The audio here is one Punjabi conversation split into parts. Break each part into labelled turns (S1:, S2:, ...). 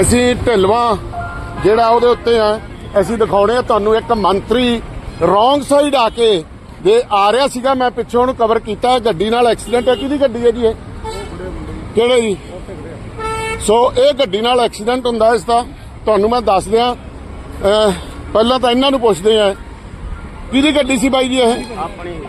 S1: ਅਸੀਂ ਢਿਲਵਾ, ਜਿਹੜਾ ਉਹਦੇ ਉੱਤੇ ਆ, ਅਸੀਂ ਦਿਖਾਉਣੇ ਆ ਤੁਹਾਨੂੰ ਇੱਕ ਮੰਤਰੀ ਰੋਂਗ ਸਾਈਡ ਆ ਕੇ ਦੇ ਆ ਰਿਹਾ ਸੀਗਾ, ਮੈਂ ਪਿੱਛੋਂ ਉਹਨੂੰ ਕਵਰ ਕੀਤਾ ਗੱਡੀ ਨਾਲ ਐਕਸੀਡੈਂਟ ਹੈ, ਕਿਹਦੀ ਗੱਡੀ ਹੈ ਜੀ ਇਹ? ਕਿਹੜੇ ਜੀ? ਸੋ ਇਹ ਗੱਡੀ ਨਾਲ ਐਕਸੀਡੈਂਟ ਹੁੰਦਾ ਇਸ ਦਾ। ਤੁਹਾਨੂੰ ਮੈਂ ਦੱਸ ਦਿਆਂ ਪਹਿਲਾਂ ਤਾਂ ਇਹਨਾਂ ਨੂੰ ਪੁੱਛਦੇ ਆ ਕਿਹਦੀ ਗੱਡੀ ਸੀ ਬਾਈ ਜੀ ਇਹ?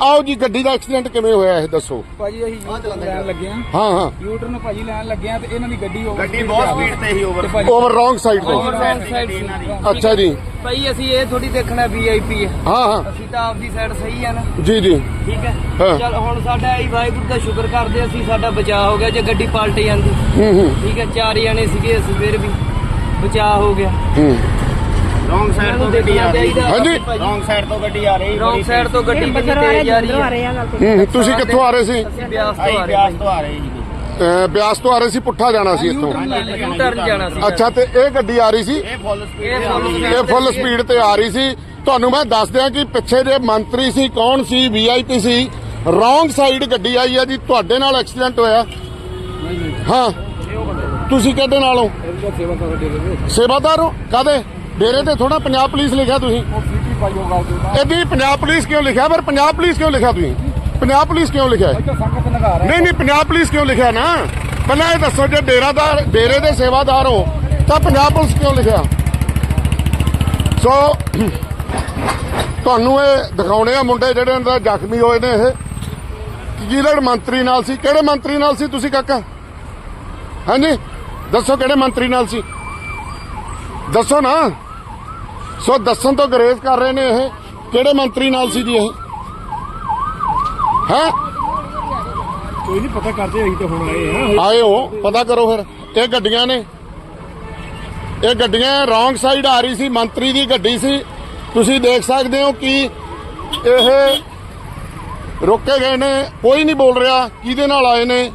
S1: ਆਓ ਜੀ ਗੱਡੀ ਦਾ ਐਕਸੀਡੈਂਟ ਕਿਵੇਂ ਹੋਇਆ ਇਹ ਦੱਸੋ।
S2: ਭਾਜੀ ਅਸੀਂ ਯੂਟਰਨ ਲੈਣ ਲੱਗੇ ਆ
S1: ਹਾਂ ਹਾਂ।
S2: ਯੂਟਰਨ ਭਾਜੀ ਲੈਣ ਲੱਗੇ ਆ ਤੇ ਇਹਨਾਂ ਦੀ ਗੱਡੀ ਓਵਰ
S3: ਗੱਡੀ ਬਹੁਤ ਸਪੀਡ ਤੇ ਹੀ ਓਵਰ
S1: ਓਵਰ ਰੋਂਗ ਸਾਈਡ ਤੋਂ।
S2: ਰੌਂਗ ਸਾਈਡ ਸੀ।
S1: ਅੱਛਾ ਜੀ।
S2: ਭਾਈ ਅਸੀਂ ਇਹ ਥੋੜੀ ਦੇਖਣਾ ਵੀਆਈਪੀ ਹੈ।
S1: ਹਾਂ ਹਾਂ।
S2: ਅਸੀਂ ਤਾਂ ਆਪਦੀ ਸਾਈਡ ਸਹੀ ਆ ਨਾ।
S1: ਜੀ ਜੀ।
S2: ਠੀਕ ਹੈ?
S1: ਹਾਂ।
S2: ਚਲ ਹੁਣ ਸਾਡਾ ਆਈ ਵਾਹਿਗੁਰੂ ਦਾ ਸ਼ੁਕਰ ਕਰਦੇ ਅਸੀਂ ਸਾਡਾ ਬਚਾਅ ਹੋ ਗਿਆ ਜੇ ਗੱਡੀ ਪਲਟ ਜਾਂਦੀ।
S1: ਹੂੰ ਹੂੰ।
S2: ਠੀਕ ਹੈ ਚਾਰ ਜਣੇ ਸੀਗੇ ਅਸੀਂ ਫਿਰ ਵੀ ਬਚਾਅ ਹੋ ਗਿਆ।
S1: ਹੂੰ।
S3: ਰੋਂਗ ਸਾਈਡ ਤੋਂ ਗੱਡੀ ਆ ਰਹੀ
S1: ਹਾਂਜੀ।
S3: ਰੋਂਗ ਸਾਈਡ ਤੋਂ ਗੱਡੀ ਆ ਰਹੀ
S2: ਰੌਂਗ ਸਾਈਡ ਤੋਂ ਗੱਡੀ ਕਿੰਨੀ ਤੇਜ਼ ਆ ਰਹੀ ਹੈ।
S1: ਹੂੰ, ਹੂੰ ਤੁਸੀਂ ਕਿੱਥੋਂ ਆ ਰਹੇ ਸੀ?
S2: ਅਸੀਂ ਬਿਆਸ ਤੋਂ ਆ ਰਹੇ
S3: ਬਿਆਸ ਤੋਂ ਆ ਰਹੀ ਜੀ।
S1: ਬਿਆਸ ਤੋਂ ਆ ਰਹੇ ਸੀ ਪੁੱਠਾ ਜਾਣਾ ਸੀ ਇੱਥੋਂ।
S2: ਯੂਟਰਨ ਜਾਣਾ ਸੀ।
S1: ਅੱਛਾ ਤੇ ਇਹ ਗੱਡੀ ਆ ਰਹੀ ਸੀ?
S3: ਇਹ ਫੁੱਲ ਸਪੀਡ
S2: ਇਹ ਫੁੱਲ
S1: ਇਹ ਫੁੱਲ ਸਪੀਡ ਤੇ ਆ ਰਹੀ ਸੀ। ਤੁਹਾਨੂੰ ਮੈਂ ਦੱਸ ਦਿਆਂ ਕਿ ਪਿੱਛੇ ਜੇ ਮੰਤਰੀ ਸੀ ਕੌਣ ਸੀ? ਵੀਆਈਪੀ ਸੀ। ਰੋਂਗ ਸਾਈਡ ਗੱਡੀ ਆਈ ਹੈ ਜੀ। ਤੁਹਾਡੇ ਨਾਲ ਐਕਸੀਡੈਂਟ ਹੋਇਆ। ਹਾਂ। ਤੁਸੀਂ ਕਿਹਦੇ ਨਾਲੋਂ?
S2: ਦੇ
S1: ਸੇਵਾਦਾਰ ਹੋ। ਕਾਦੇ ਡੇਰੇ ਤੇ ਥੋੜਾ ਪੰਜਾਬ ਪੁਲਿਸ ਲਿਖਿਆ ਤੁਸੀਂ।
S2: ਸੀਟੀ ਪਾਈ ਦੇ
S1: ਇਹਦੀ ਪੰਜਾਬ ਪੁਲਿਸ ਕਿਉਂ ਲਿਖਿਆ? ਪਰ ਪੰਜਾਬ ਪੁਲਿਸ ਕਿਉਂ ਲਿਖਿਆ ਤੁਸੀਂ? ਪੰਜਾਬ ਪੁਲਿਸ ਕਿਉਂ ਲਿਖਿਆ ਹੈ?
S2: ਤਾਂ ਸੰਗਤ ਨਗਾ ਰਹੇ।
S1: ਨਹੀਂ ਨਹੀਂ ਪੰਜਾਬ ਪੁਲਿਸ ਕਿਉਂ ਲਿਖਿਆ ਨਾ? ਪਹਿਲਾਂ ਇਹ ਦੱਸੋ ਜੇ ਡੇਰਾਦਾਰ ਡੇਰੇ ਦੇ ਸੇਵਾਦਾਰ ਹੋ ਤਾਂ ਪੰਜਾਬ ਪੁਲਿਸ ਕਿਉਂ ਲਿਖਿਆ? ਸੋ ਤੁਹਾਨੂੰ ਇਹ ਦਿਖਾਉਣੇ ਆ ਮੁੰਡੇ ਜਿਹੜੇ ਅੰਦਰ ਜ਼ਖਮੀ ਹੋਏ ਨੇ ਇਹ। ਕਿਹੜੇ ਮੰਤਰੀ ਨਾਲ ਸੀ? ਕਿਹੜੇ ਮੰਤਰੀ ਨਾਲ ਸੀ ਤੁਸੀਂ ਕਾਕਾ? ਹਾਂਜੀ ਦੱਸੋ ਕਿਹੜੇ ਮੰਤਰੀ ਨਾਲ ਸੀ? ਦੱਸੋ ਨਾ। ਸੋ ਦੱਸਣ ਤੋਂ ਗਰੇਜ਼ ਕਰ ਰਹੇ ਨੇ ਇਹ। ਕਿਹੜੇ ਮੰਤਰੀ ਨਾਲ ਸੀ ਜੀ ਇਹ? ਹੈ?
S4: ਕੋਈ ਨਹੀਂ ਪਤਾ ਕਰਦੇ ਅਸੀਂ ਤਾਂ ਹੁਣ ਆਏ ਆ
S1: ਆਏ ਹੋ ਪਤਾ ਕਰੋ ਫਿਰ। ਇਹ ਗੱਡੀਆਂ ਨੇ। ਇਹ ਗੱਡੀਆਂ ਰੋਂਗ ਸਾਈਡ ਆ ਰਹੀ ਸੀ ਮੰਤਰੀ ਦੀ ਗੱਡੀ ਸੀ। ਤੁਸੀਂ ਦੇਖ ਸਕਦੇ ਹੋ ਕਿ ਇਹ ਰੋਕੇ ਗਏ ਨੇ। ਕੋਈ ਨਹੀਂ ਬੋਲ ਰਿਹਾ ਕਿਹਦੇ ਨਾਲ ਆਏ ਨੇ?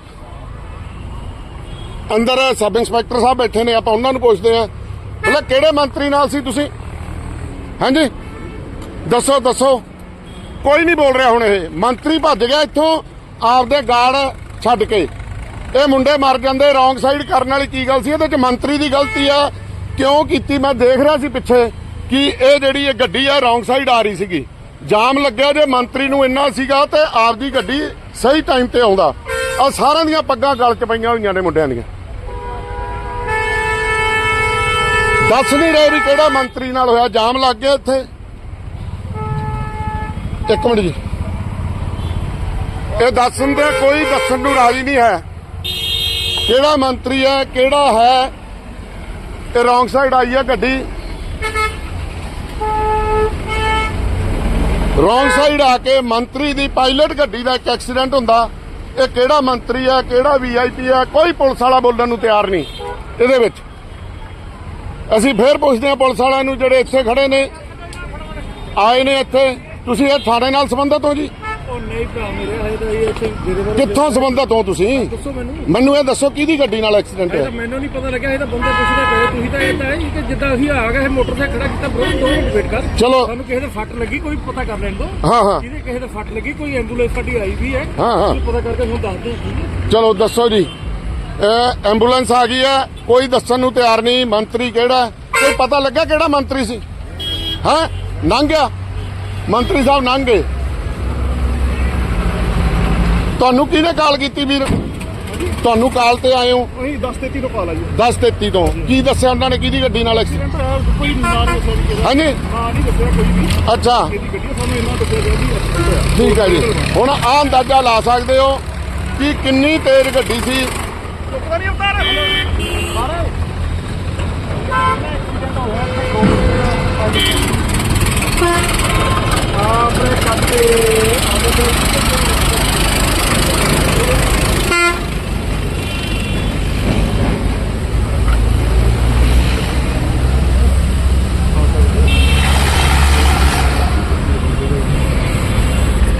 S1: ਅੰਦਰ ਸਬ ਇੰਸਪੈਕਟਰ ਸਾਹਿਬ ਬੈਠੇ ਨੇ ਆਪਾਂ ਉਹਨਾਂ ਨੂੰ ਪੁੱਛਦੇ ਆ ਮਤਲਬ ਕਿਹੜੇ ਮੰਤਰੀ ਨਾਲ ਸੀ ਤੁਸੀਂ? ਹਾਂਜੀ? ਦੱਸੋ ਦੱਸੋ। ਕੋਈ ਨਹੀਂ ਬੋਲ ਰਿਹਾ ਹੁਣ ਇਹ। ਮੰਤਰੀ ਭੱਜ ਗਿਆ ਇੱਥੋਂ, ਆਪਦੇ ਗਾਰਡ ਛੱਡ ਕੇ। ਇਹ ਮੁੰਡੇ ਮਰ ਜਾਂਦੇ, ਰੋਂਗ ਸਾਈਡ ਕਰਨ ਵਾਲੀ ਕੀ ਗੱਲ ਸੀ? ਇਹਦੇ ਚ ਮੰਤਰੀ ਦੀ ਗਲਤੀ ਆ। ਕਿਉਂ ਕੀਤੀ? ਮੈਂ ਦੇਖ ਰਿਹਾ ਸੀ ਪਿੱਛੇ ਕਿ ਇਹ ਜਿਹੜੀ ਇਹ ਗੱਡੀ ਆ, ਰੋਂਗ ਸਾਈਡ ਆ ਰਹੀ ਸੀਗੀ। ਜਾਮ ਲੱਗਿਆ ਜੇ ਮੰਤਰੀ ਨੂੰ ਇੰਨਾ ਸੀਗਾ ਤੇ ਆਪਦੀ ਗੱਡੀ ਸਹੀ ਟਾਈਮ ਤੇ ਆਉਂਦਾ। ਆ ਸਾਰਿਆਂ ਦੀਆਂ ਪੱਗਾਂ ਗਲ ਚ ਪਈਆਂ ਹੋਈਆਂ ਨੇ ਮੁੰਡਿਆਂ ਦੀਆਂ। ਦੱਸ ਨਹੀਂ ਰਹੇ ਵੀ ਕਿਹੜਾ ਮੰਤਰੀ ਨਾਲ ਹੋਇਆ, ਜਾਮ ਲੱਗ ਗਿਆ ਇੱਥੇ। ਇੱਕ ਮਿੰਟ ਜੀ। ਇਹ ਦੱਸਣ ਦੇ ਕੋਈ ਦੱਸਣ ਨੂੰ ਰਾਜੀ ਨਹੀਂ ਹੈ। ਕਿਹੜਾ ਮੰਤਰੀ ਹੈ, ਕਿਹੜਾ ਹੈ? ਇਹ ਰੋਂਗ ਸਾਈਡ ਆਈ ਹੈ ਗੱਡੀ। ਰੋਂਗ ਸਾਈਡ ਆ ਕੇ ਮੰਤਰੀ ਦੀ ਪਾਇਲਟ ਗੱਡੀ ਦਾ ਇੱਕ ਐਕਸੀਡੈਂਟ ਹੁੰਦਾ। ਇਹ ਕਿਹੜਾ ਮੰਤਰੀ ਹੈ, ਕਿਹੜਾ ਵੀਆਈਪੀ ਹੈ, ਕੋਈ ਪੁਲਿਸ ਵਾਲਾ ਬੋਲਣ ਨੂੰ ਤਿਆਰ ਨਹੀਂ। ਇਹਦੇ ਵਿੱਚ ਅਸੀਂ ਫੇਰ ਪੁੱਛਦੇ ਹਾਂ ਪੁਲਿਸ ਵਾਲਿਆਂ ਨੂੰ ਜਿਹੜੇ ਇੱਥੇ ਖੜੇ ਨੇ। ਆਏ ਨੇ ਇੱਥੇ। ਤੁਸੀਂ ਇਹ ਥਾਣੇ ਨਾਲ ਸੰਬੰਧਤ ਹੋ ਜੀ?
S4: ਇਹ
S1: ਕਿੱਥੋਂ ਸੰਬੰਧਤ ਹੋ ਤੁਸੀਂ?
S4: ਮੈਨੂੰ।
S1: ਇਹ ਦੱਸੋ ਕਿਹਦੀ ਗੱਡੀ ਨਾਲ ਐਕਸੀਡੈਂਟ
S4: ਇਹ
S1: ਹੋਇਆ?
S4: ਮੈਨੂੰ ਨਹੀਂ ਪਤਾ ਲੱਗਿਆ ਇਹ ਤਾਂ ਬੰਦੇ ਪੁੱਛਦੇ ਪਏ ਤੁਸੀਂ ਤਾਂ ਇਹ ਤਾਂ ਹੈ ਕਿ ਜਿੱਦਾਂ ਅਸੀਂ ਆ ਗਏ ਮੋਟਰਸਾਈਕਲ ਖੜਾ ਕੀਤਾ ਬਰੋ ਦੋ ਮਿੰਟ ਵੇਟ ਕਰ।
S1: ਚਲੋ।
S4: ਸਾਨੂੰ ਕਿਸੇ ਦੇ ਫੱਟ ਲੱਗੀ ਕੋਈ ਪਤਾ ਕਰ ਲੈਣ ਦੋ।
S1: ਹਾਂ ਹਾਂ।
S4: ਜਿਹਦੇ ਕਿਸੇ ਦੇ ਫੱਟ ਲੱਗੀ ਕੋਈ ਐਂਬੂਲੈਂਸ ਸਾਡੀ ਆਈ ਵੀ ਹੈ।
S1: ਹਾਂ, ਹਾਂ।
S4: ਪਤਾ ਕਰਕੇ ਸਾਨੂੰ ਦੱਸ ਦਿਓ।
S1: ਚਲੋ ਦੱਸੋ ਜੀ। ਇਹ ਐਂਬੂਲੈਂਸ ਆ ਗਈ ਹੈ ਕੋਈ ਦੱਸਣ ਨੂੰ ਤਿਆਰ ਨਹੀਂ ਮੰਤਰੀ ਕਿਹੜਾ ਹੈ? ਕੋਈ ਪਤਾ ਲੱਗਾ ਕਿਹੜਾ ਮੰਤਰੀ ਸੀ? ਹਾਂ? ਲੰਘ ਗਿਆ। ਮੰਤਰੀ ਸਾਹਿਬ ਲੰਘ ਗਏ। ਤੁਹਾਨੂੰ ਕਿਹਨੇ ਕਾਲ ਕੀਤੀ ਵੀਰ? ਤੁਹਾਨੂੰ ਕਾਲ ਤੇ ਆਏ ਹੋ।
S4: ਅਸੀਂ 10 33 ਤੋਂ ਕਾਲ ਆਈ
S1: 10:33 ਤੋਂ। ਕੀ ਦੱਸਿਆ ਉਹਨਾਂ ਨੇ? ਕਿਹਦੀ ਗੱਡੀ ਨਾਲ ਐਕਸੀਡੈਂਟ
S4: ਕੋਈ ਨਾਂ ਨਹੀਂ ਦੱਸਿਆ।
S1: ਹਾਂਜੀ।
S4: ਨਾਂ ਨਹੀਂ ਦੱਸਿਆ ਕੋਈ ਵੀ।
S1: ਅੱਛਾ। ਠੀਕ ਹੈ ਜੀ। ਹੁਣ ਆਹ ਅੰਦਾਜ਼ਾ ਲਾ ਸਕਦੇ ਹੋ ਕਿ ਕਿੰਨੀ ਤੇਜ਼ ਗੱਡੀ ਸੀ
S4: ਚੁੱਕਦਾ ਨਹੀਂ ਉਤਾਰ। ਸਾਰੇ ਆਪਣੇ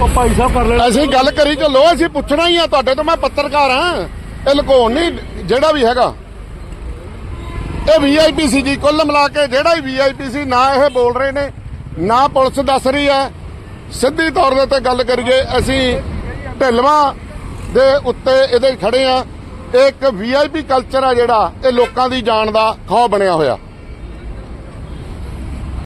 S4: ਉਹ ਭਾਈ ਸਾਹਿਬ ਕਰ ਲੈਣਾ
S1: ਅਸੀਂ ਗੱਲ ਕਰੀ ਚੱਲੋ ਅਸੀਂ ਪੁੱਛਣਾ ਹੀ ਆ ਤੁਹਾਡੇ ਤੋਂ ਮੈਂ ਪੱਤਰਕਾਰ ਹਾਂ। ਇਹ ਲੁਕਾਉਣ ਨਹੀਂ, ਜਿਹੜਾ ਵੀ ਹੈਗਾ। ਇਹ ਵੀਆਈਪੀ ਸੀ ਜੀ, ਕੁੱਲ ਮਿਲਾ ਕੇ ਜਿਹੜਾ ਹੀ ਵੀਆਈਪੀ ਸੀ, ਨਾ ਇਹ ਬੋਲ ਰਹੇ ਨੇ, ਨਾ ਪੁਲਿਸ ਦੱਸ ਰਹੀ ਹੈ। ਸਿੱਧੀ ਤੌਰ ਦੇ ਉੱਤੇ ਗੱਲ ਕਰੀਏ, ਅਸੀਂ ਢਿਲਵਾ ਦੇ ਉੱਤੇ ਇਹਦੇ ਖੜੇ ਆ ਇਹ ਇੱਕ ਵੀਆਈਪੀ ਕਲਚਰ ਆ ਜਿਹੜਾ, ਇਹ ਲੋਕਾਂ ਦੀ ਜਾਨ ਦਾ ਖੌ ਬਣਿਆ ਹੋਇਆ।